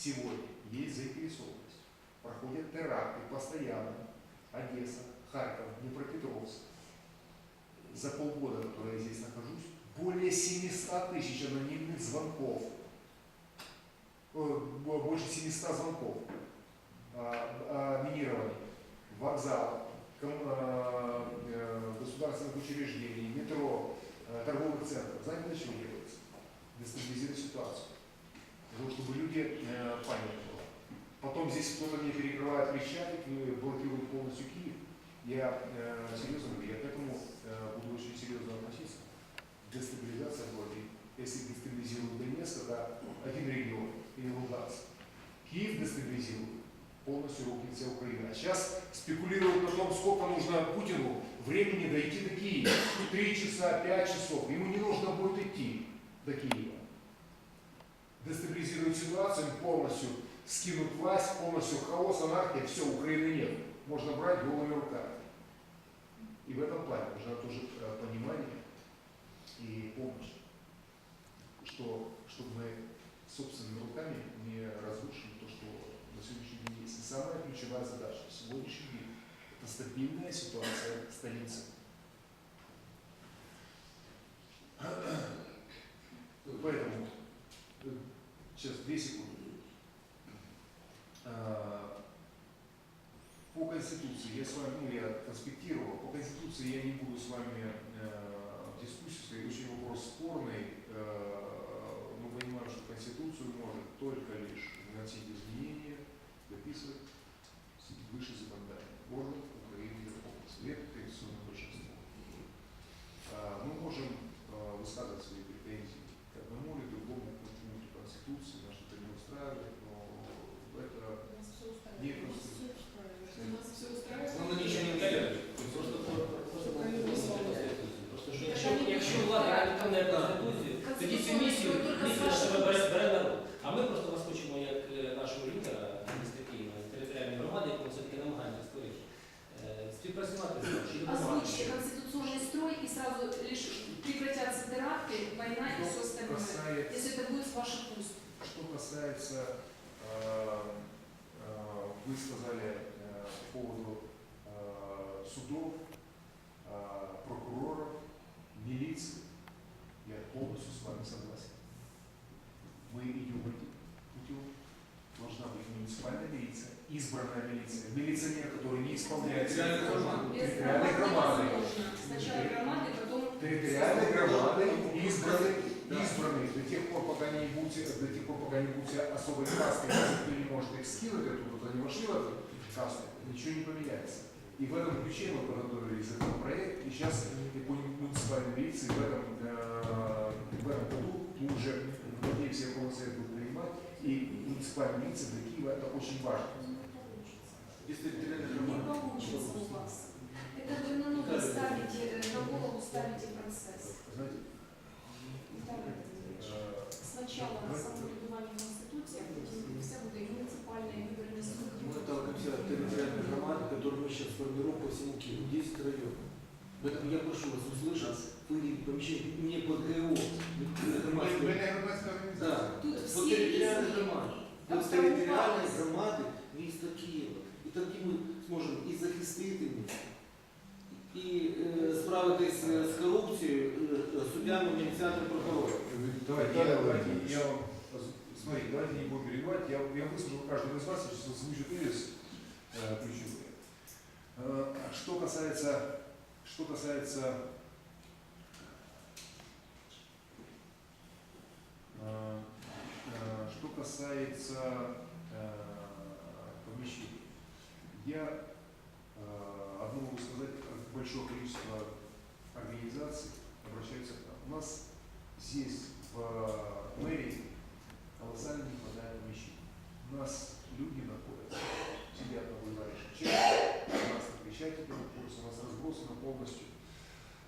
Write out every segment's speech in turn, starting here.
сегодня есть заинтересованность. Проходят теракты постоянно. Одесса, Харьков, Днепропетровск. За полгода, который я здесь нахожусь, более 700 тысяч анонимных звонков. Э, бо- Больше 700 звонков. А, а, Минирование, вокзал, а, э, государственных учреждений, метро, э, торговых центров. Знаете, для чего делается? Дестабилизировать ситуацию. Того, чтобы люди э, паника была. Потом здесь кто-то мне перекрывает Крещатик, и блокирует полностью Киев. Я э, серьезно говорю, я к этому э, буду очень серьезно относиться. Дестабилизация будет. Если дестабилизируют Донецк, тогда один регион или Луганск. Киев дестабилизирует, полностью рухнет вся Украина. А сейчас спекулируют на том, сколько нужно Путину времени дойти до Киева. Три часа, пять часов. Ему не нужно будет идти до Киева. Дестабилизируют ситуацию, полностью скинут власть, полностью хаос, анархия, все, Украины нет. Можно брать голыми руками. И в этом плане нужно тоже э, понимание и помощь, что, чтобы мы собственными руками не разрушили то, что на сегодняшний день есть. И самая ключевая задача на сегодняшний день – это стабильная ситуация в столице. Поэтому, э, сейчас, две секунды. А, По Конституции, я с вами, ну, я конспектировал, по Конституции я не буду с вами э, в дискуссию, очень вопрос спорный. Э, мы понимаем, что Конституцию может только лишь вносить изменения, дописывать высший вы сказали э, по поводу э, судов, э, прокуроров, милиции, я полностью с вами согласен. Мы идем этим путем. Должна быть муниципальная милиция, избранная милиция, милиционер, который не исполняет территориальной громады. Сначала громады, потом... территориальной громады избранных, избранных до тех пор, пока не будете, до тех пор, пока не будете особой кастой, никто не может их скинуть оттуда, они вошли в эту касту, ничего не поменяется. И в этом ключе мы подготовили законопроект, и сейчас и по муниципальной милиции в этом, э, в этом году мы уже, надеюсь, я полностью буду принимать, и муниципальная милиция для Киева это очень важно. Если Не получится у вас. Это вы на ногу ставите, на голову ставите процесс. Знаете, Так, э, Сначала самоврядування Конституции, а потом вся будет муниципальная выборная Мы отталкиваемся от территориальной громады, которую мы сейчас формируем по всему Киеву, 10 районов. Поэтому я прошу вас услышать, выделить помещение не под ГО, не под громадское. громадская организация. Да, Тут по все территориальной різні. громаде. По Там территориальной сформувались. громади міста Києва. І тоді ми зможемо і захистити місто, і е, справитись е, з корупцією е, суддями, ініціатором прокурором. Давайте, я, давайте, я вам, смотрите, давайте не будем перебивать, я, я выскажу каждому из вас, сейчас озвучу тезис э, ключевые. Э, что касается, что касается э, э, что касается э, помещений, я э, одно могу сказать, большое количество организаций обращаются к нам. у нас здесь, в мэрии, колоссально не хватает помещений. У нас люди находятся, сидят на бульваре Шевченко, у нас на Крещатике находятся, у нас разбросано полностью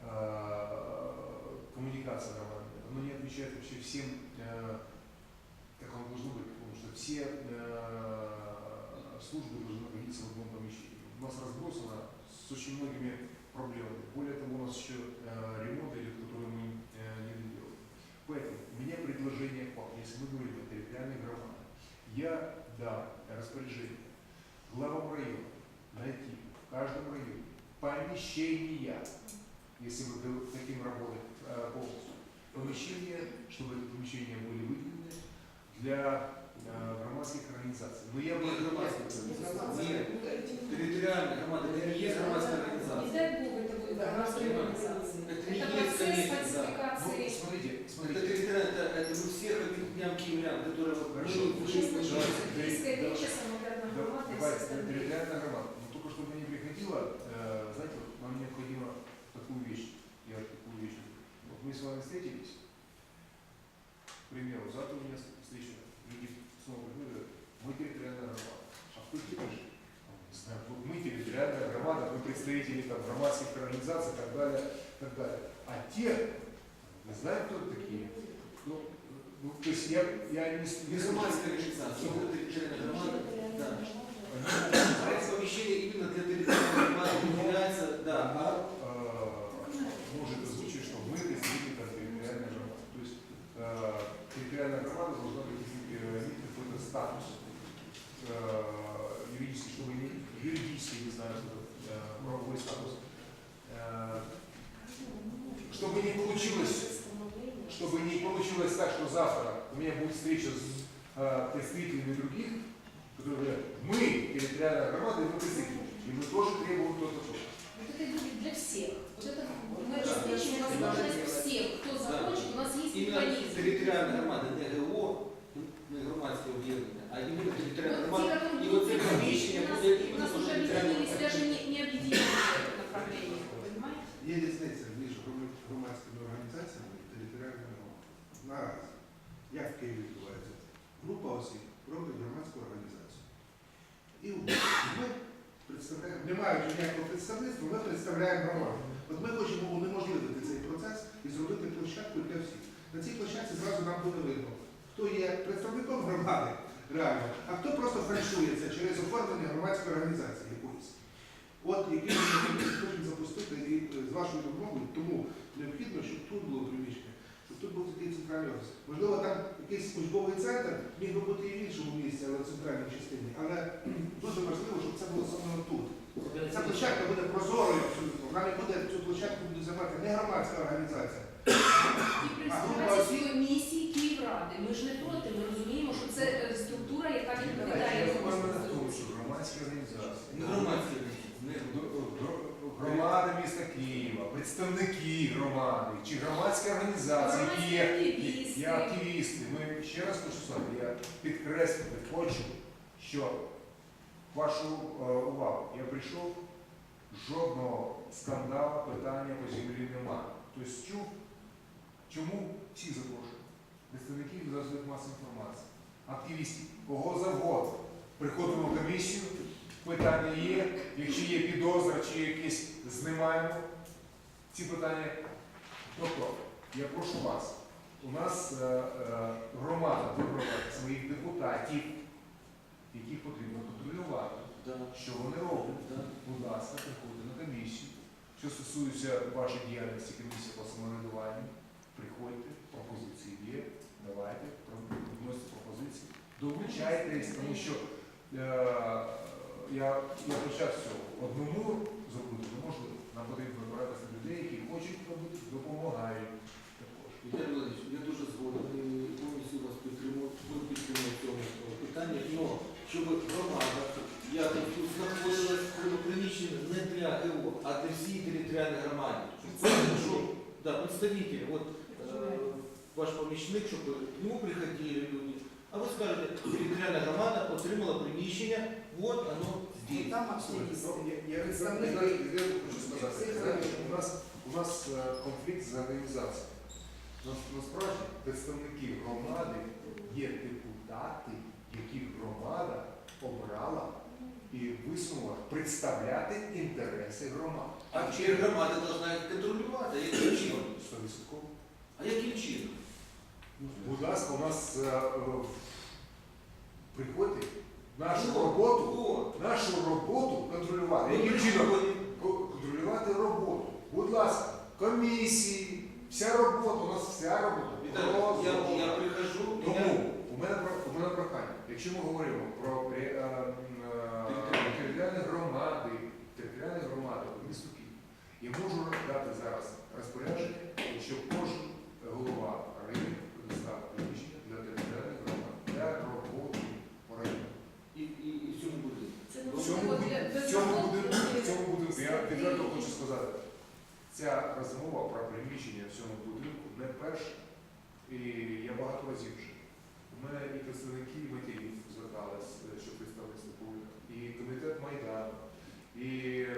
э, коммуникация нормальная. Оно не отвечает вообще всем, э, как оно должно быть, потому что все э, службы должны находиться в одном помещении. У нас разбросано с очень многими проблемами. Более того, у нас еще э, ремонт идет, который мы э. Поэтому у меня предложение к вам, если мы говорим о территориальной громаде, Я дам распоряжение главам района найти в каждом районе помещения, если вы хотим работать э, полностью, помещения, чтобы эти помещения были выделены для э, громадских организаций. Но я бы Не громадских организаций. Нет. Территориальная громада, это не есть громадская Не организация. дай бог это будет громадская организация. Это не есть процесс фальсификации. смотрите, Это смотрите. территориальная, это, это мы всех этих дням киевлян, которые вот Хорошо. территориальная громада. Но только что мне приходило, э, знаете, вот нам необходимо такую вещь, я такую вещь. Вот мы с вами встретились, к примеру, завтра у меня встреча, люди снова приходят, мы территориальная громада. А кто те же? Не мы территориальная громада, мы представители там громадских организаций и так далее, и так далее. А те, не знаю, кто это такие. Ну, ну, то есть я, я не, не громадская организация, вот это территориальная громада. Да. А это помещение именно для территориальной громады является, да, а она э, может озвучить, что мы представители там территориальной громады. То есть э, территориальная громада должна быть э, иметь какой-то статус э, юридический, чтобы не юридический, не знаю, что это, э, правовой статус. Э, чтобы не получилось, чтобы не получилось так, что завтра у меня будет встреча с э, представителями других, которые говорят, мы территориальная громада, и мы представители, и мы тоже требуем то-то, то Вот это будет для всех. Вот это мы Да. обеспечим возможность всех, кто Да. захочет, у нас есть именно механизм. территориальная громада, не ГО, не громадские объединения, а именно территориальная Вот те, громада. которые И будут вот эти приходить, помещения у нас, будут у нас именно уже территориального объединились, даже не, не объединились в этом направлении, понимаете? Є різниця між грома- громадськими організаціями і територіальними громадами. Наразі, як в Києві відбувається, група осіб робить громадську організацію. І ми представляємо, не маючи ніякого представництва, ми представляємо громаду. От ми хочемо унеможливити цей процес і зробити площадку для всіх. На цій площадці зразу нам буде видно, хто є представником громади реально, а хто просто фальшується через оформлення громадської організації якоїсь. От який ми хочемо запустити і е, з вашою допомогою, тому необхідно, щоб тут було приміщення, тут був такий центральний офіс. Можливо, там якийсь службовий центр міг би бути і в іншому місці, але в центральній частині. Але дуже важливо, щоб це було саме тут. Ця площадка буде прозорою абсолютно. Вона не буде цю площадку буде займати не громадська організація. І представництво місії Київради. Ми ж не проти, ми розуміємо, що це е, структура, яка відповідає Я за впевнений в тому, що громадські організації, Не громадські не Д- д- громада міста Києва, представники громади чи громадські організації, які є, Громадські є активісти. Ми ще раз хочу сказати, я підкреслити хочу, що вашу е, увагу, я прийшов, жодного скандалу, питання по землі немає. Тобто чому всі запрошують? Представників засобів масової інформації, активістів, кого завгодно. Приходимо в комісію, питання є, якщо є підозра чи якісь знімаємо ці питання. Тобто, я прошу вас, у нас е, е, громада вибрала своїх депутатів, яких потрібно контролювати, що вони роблять. Будь ласка, приходьте на комісію. Що стосується вашої діяльності комісії по самоврядуванню, приходьте, пропозиції є, давайте, вносьте пропозиції. Долучайтесь, тому що е, я, я почав з цього. Одному зробити неможливо. Нам потрібно вибиратися людей, які хочуть робити, допомагають також. Віталій Владимирович, я дуже згоден і повністю вас підтримую, в цьому питанні, але щоб громада, як тут знаходилась в приміщенні не для ГО, а для всієї територіальної громади. Да, представителі, от е, ваш помічник, щоб к нему приходили люди, а ви скажете, територіальна громада отримала приміщення, от оно здесь. Там Ну, представник, я, хочу сказати, знаєте, у нас, у нас е, конфлікт з організацією. Нас, насправді представники громади є депутати, яких громада обрала і висунула представляти інтереси громади. А чи громада повинна їх контролювати, яким чином? 100%. А яким чином? Будь ласка, у нас е, е, приходьте нашу роботу, От. нашу роботу контролювати. Яким чином? контролювати роботу. Будь ласка, комісії, вся робота, у нас вся робота. Віталій, я, я прихожу, Тому у мене, про- у мене прохання. якщо ми говоримо про е, е, територіальні громади, територіальні громади по місту Київ, я можу дати зараз розпорядження, що кожен голова району предоставив приміщення для територіальних громад для роботи по району. І, і, і в цьому буде. Це В цьому, неможливо для в цьому будинку, в цьому будинку, я відверто хочу сказати, ця розмова про приміщення в цьому будинку не перша, і я багато разів вже. У мене і представники матерів звертались, е, що представництво повинно, і комітет Майдану, і е,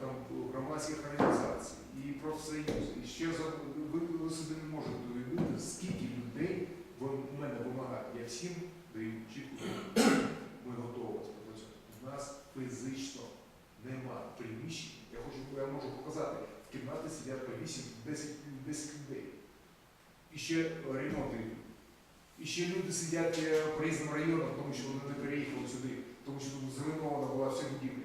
там громадських організацій, і профсоюз, і ще ви, ви собі не можете уявити, скільки людей у мене вимагають. Я всім даю чітку. Ми готові. У нас фізично нема приміщень. Я хочу, я можу показати, в кімнаті сидять по 8-10 10 людей. І ще ремонт йдуть. І ще люди сидять е, по різним районам, тому що вони не переїхали сюди, тому що тут зруйнована була вся будівля.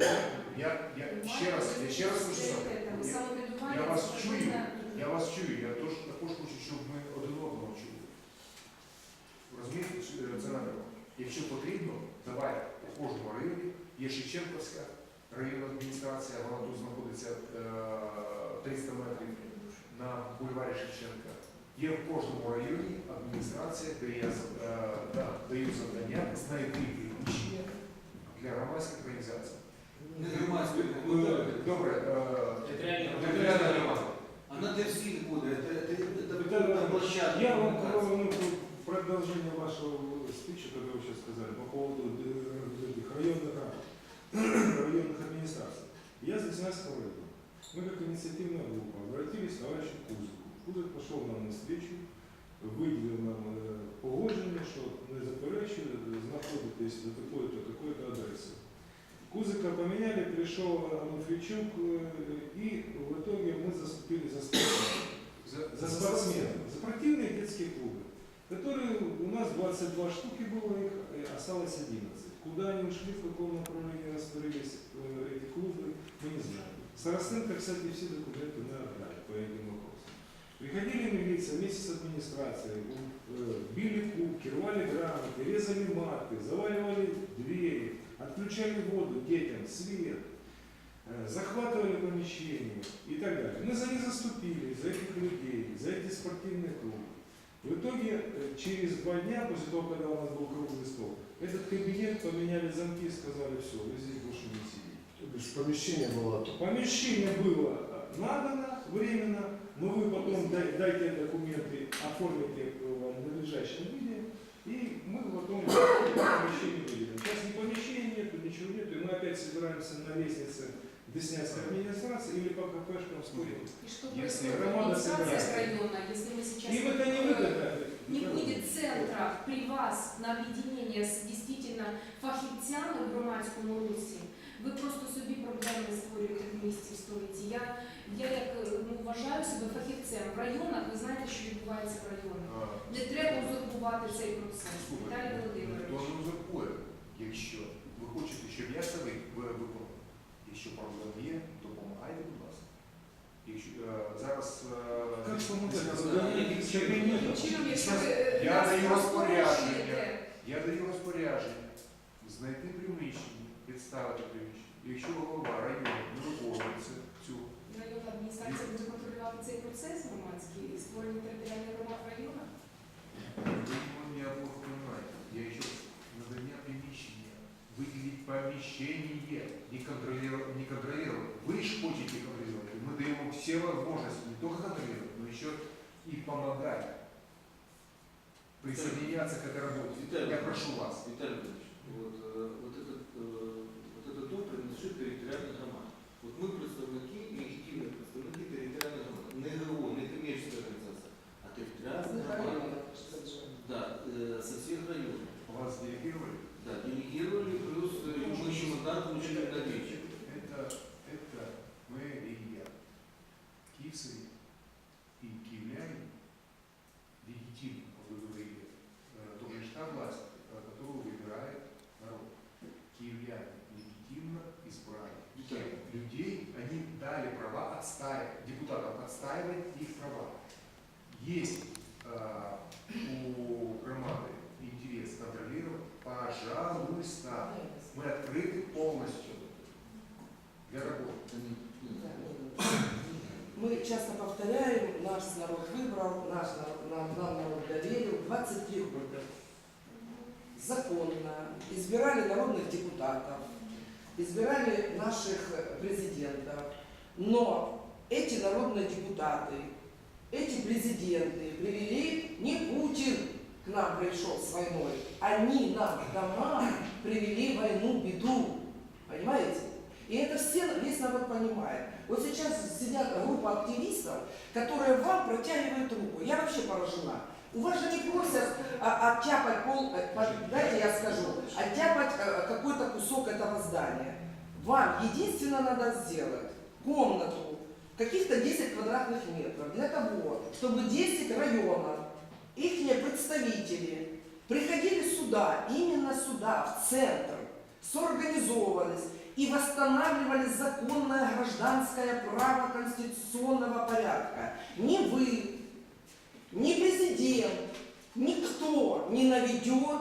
Е, Я, я ще раз, я ще раз хочу сказати. Я, я вас чую, я вас чую, я тож, також хочу, щоб ми один одного чули. Розумієте, е, це надо. Якщо потрібно, давай у кожному районі є Шевченківська районна адміністрація, вона тут знаходиться е, 300 метрів на бульварі Шевченка. Є в кожному районі адміністрація, де я е, да, даю завдання знайти приміщення для громадських організацій. Не громадське, Ну, Добре, е, територіальна громада. Вона для всіх буде. Це, це, це, Виталий це площадка. Я вам комунікації. ну, продолжение вашего спича, который вы сейчас сказали, по поводу э, этих районных, рад, районных администраций. Я с 12 района. Мы как инициативная группа обратились к товарищу Кузику. Кузик пошел нам на встречу, выделил нам э, погодження, що не заперечує, знаходитесь до такої-то, такої-то адреси. Кузика поменяли, пришел Ануфричук, э, и в итоге мы заступили за спортсменов за спортсменов, за спортивные детские клубы, которые у нас 22 штуки было, их э, осталось 11. Куда они ушли, в каком направлении растворились э, эти клубы, мы не знаем. Старостенко, кстати, все документы мы отдали по этим вопросам. Приходили милиция вместе с администрацией, э, били кубки, рвали грамоты, резали маты, заваливали двери, отключали воду детям, свет, захватывали помещения и так далее. Мы за них заступили, за этих людей, за эти спортивные клубы. В итоге, э, через два дня, после того, когда у нас был круглый стол, этот кабинет поменяли замки и сказали, все, вы здесь больше не сидите. То бишь помещение было Помещение было надано временно, но вы потом дай- дайте документы, оформите э, в надлежащем виде, и мы потом помещение выделим. Сейчас ни помещения нету, ничего нету, и мы опять собираемся на лестнице Деснянской администрации или по КПшкам спорим. И что Если происходит громада администрация собирается. района, если мы сейчас Им это не э, выгодно. не будет центра при вас на об'єднання з дійсно фахівцями в громадському русі, ви просто собі проблеми створюєте в місті в столиці. Я, я як е, ну, вважаю себе фахівцем. В районах ви знаєте, що відбувається в районах. Е, Не треба узурпувати цей процес. Віталій Ніхто Володимирович. не узурпує, якщо ви хочете, щоб я це ви- ви- виконав. Якщо проблем є, допомагайте, будь ласка. Якщо е, зараз е, Как помогать? Таким чином, якщо ви е, Я нас даю розпорядження. Я даю розпорядження знайти приміщення, представити приміщення. Якщо голова району не виконується цього, районна адміністрація буде контролювати цей процес громадський і створення територіальних громад району. мене плохо выделить помещение, не контролировать, не контролировать. Вы же хотите контролировать. Мы даем вам все возможности не только контролировать, но еще и помогать присоединяться к этой работе. Виталий Я прошу вас. Виталий Ильич, вот, э, вот, этот, э, вот этот дом принадлежит территориальной громаде. Вот мы представники, легитимные представники территориальной громады. Не ГО, не коммерческая организация, а территориальная громада. Да, э, со всех районов. Вас делегировали, плюс э, мы еще вечер. Это, это мы и я. Киевцы и киевляне легитимно, как вы говорили, э, то есть та власть, э, которую выбирает народ. Киевляне легитимно избрали тех людей, они дали права отстаивать, депутатам отстаивать их права. Есть э, у выбрал, наш народ, нам, нам народ доверил 23 года. Законно. Избирали народных депутатов, избирали наших э, президентов. Но эти народные депутаты, эти президенты привели не Путин к нам пришел с войной, они нам дома привели войну, беду. Понимаете? И это все, весь народ понимает. Вот сейчас сидят группа активистов, которые вам протягивают руку. Я вообще поражена. У вас же не просят а, оттяпать пол, э, дайте я скажу, оттяпать э, какой-то кусок этого здания. Вам единственное надо сделать комнату, каких-то 10 квадратных метров, для того, чтобы 10 районов, их представители приходили сюда, именно сюда, в центр, соорганизовывались и восстанавливали законное гражданское право конституционного порядка. Ни вы, ни президент, никто не наведет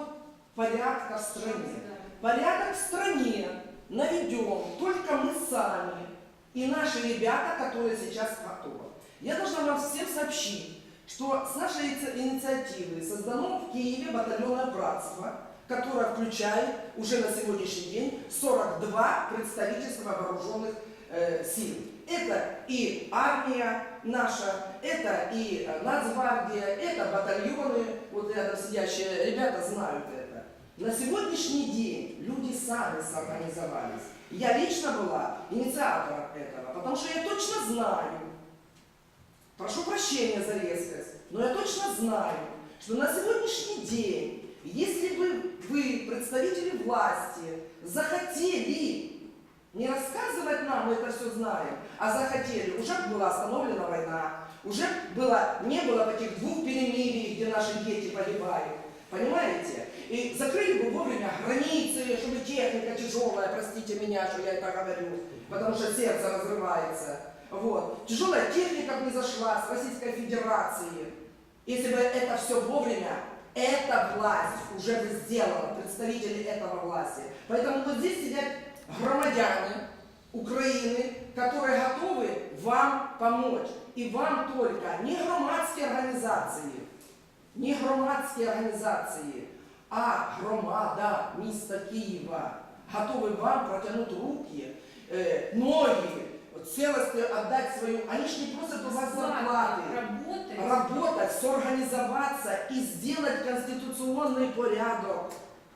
порядка в стране. Порядок в стране наведем только мы сами и наши ребята, которые сейчас АТО. Я должна вам всем сообщить, что с нашей иници- инициативы создано в Киеве батальонное братство, которое включает уже на сегодняшний день 42 представительства вооруженных э, сил. Это и армия наша, это и Нацгвардия, это батальоны, вот рядом сидящие ребята знают это. На сегодняшний день люди сами соорганизовались. Я лично была инициатором этого, потому что я точно знаю, прошу прощения за резкость, но я точно знаю, что на сегодняшний день, если бы вы, представители власти, захотели не рассказывать нам, мы это все знаем, а захотели, уже была остановлена война, уже было, не было таких двух перемирий, где наши дети погибают. Понимаете? И закрыли бы вовремя границы, чтобы техника тяжелая, простите меня, что я это говорю, потому что сердце разрывается. Вот. Тяжелая техника бы зашла с Российской Федерации. Если бы это все вовремя, эта власть уже бы сделала, представители этого власти. Поэтому вот здесь сидят громадяне Украины, которые готовы вам помочь. И вам только не громадські організації, не громадські організації, а громада міста Києва готові вам протягнути руки, е, ноги, целости отдать свою. Они ж не просят у вас зарплаты. Работать. Работать, соорганизоваться и сделать конституционный порядок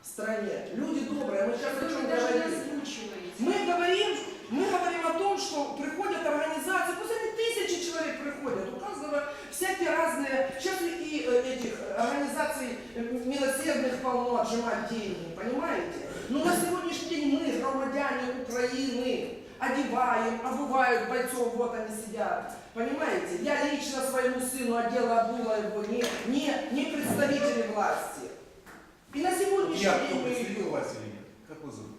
в стране. Люди добрые, мы сейчас о чем говорим? Мы говорим, мы говорим о том, что приходят организации, пусть они тысячи человек приходят, у каждого всякие разные, сейчас и, э, этих организаций э, милосердных полно отжимать деньги, понимаете? Но на сегодняшний день мы, громадяне Украины, одеваем, обувают бойцов, вот они сидят, понимаете? Я лично своему сыну одела, обула его, не, не, не представители власти. И на сегодняшний Я день кто представитель власти или нет? Как вас зовут?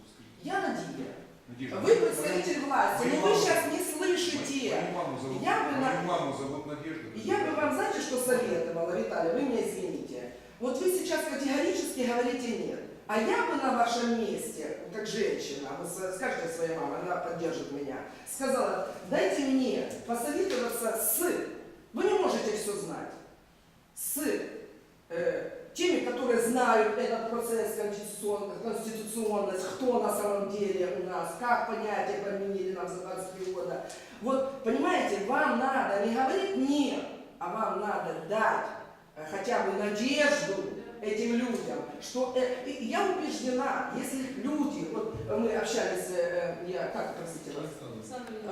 Я Надия. Надежда. Вы представитель власти, но вы сейчас не слышите. Мою маму зовут, Я бы на- мою маму зовут Надежда. Я бы вам, знаете, что советовала, Виталий, вы меня извините. Вот вы сейчас категорически говорите нет. А я бы на вашем месте, как женщина, вы с- скажете своей маме, она поддержит меня, сказала, дайте мне посоветоваться с, вы не можете все знать, с э, теми, которые знают этот процесс конституцион- конституционность, кто на самом деле у нас, как понятия применили нам за 23 года. Вот, понимаете, вам надо не говорить нет, а вам надо дать э, хотя бы надежду этим людям, что э, я убеждена, если люди, вот э, мы общались, э, э, я, как, простите вас,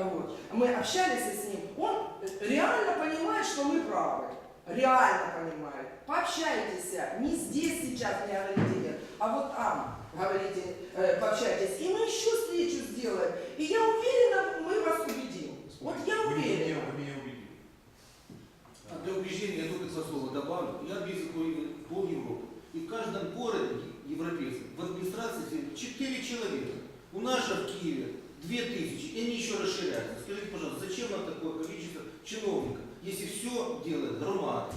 вот. Мы общались с ним, он реально понимает, что мы правы. Реально понимает. Пообщайтесь, не здесь сейчас не говорите нет, а вот там говорите, э, пообщайтесь. И мы еще встречу сделаем. И я уверена, мы вас убедим. Вот я уверена. Вы меня убедили. А Для убеждения я только два слова добавлю. Я ездил по пол Европы. И в каждом городе европейском в администрации сидит 4 человека. У нас же в Киеве 2000, и они еще расширяются. Скажите, пожалуйста, зачем нам такое количество чиновников, если все делает громада?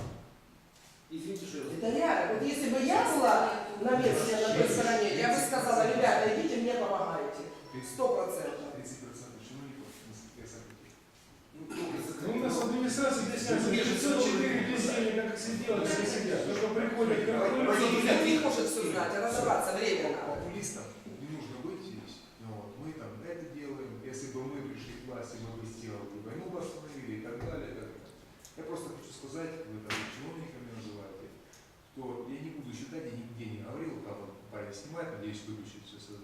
Извините, что я Это реально. Вот если бы я была на месте на той стороне, я бы сказала, ребята, идите мне помогайте. Сто процентов. 30% чиновников, насколько я сам Ну, Ну, у нас закрыто. администрации объясняется, 504 бездельника, как сидела, все сидят. Только приходят к Он не может все знать, а разобраться время надо. Популистам не нужно быть здесь. Ну, вот, мы там это делаем, если бы мы пришли к власти, мы бы сделали, войну бы остановили и так далее. и так далее. Я просто хочу сказать, вы там чиновниками называете, что я не буду считать, я нигде не говорил, там вот парень снимает, надеюсь, выключить все свое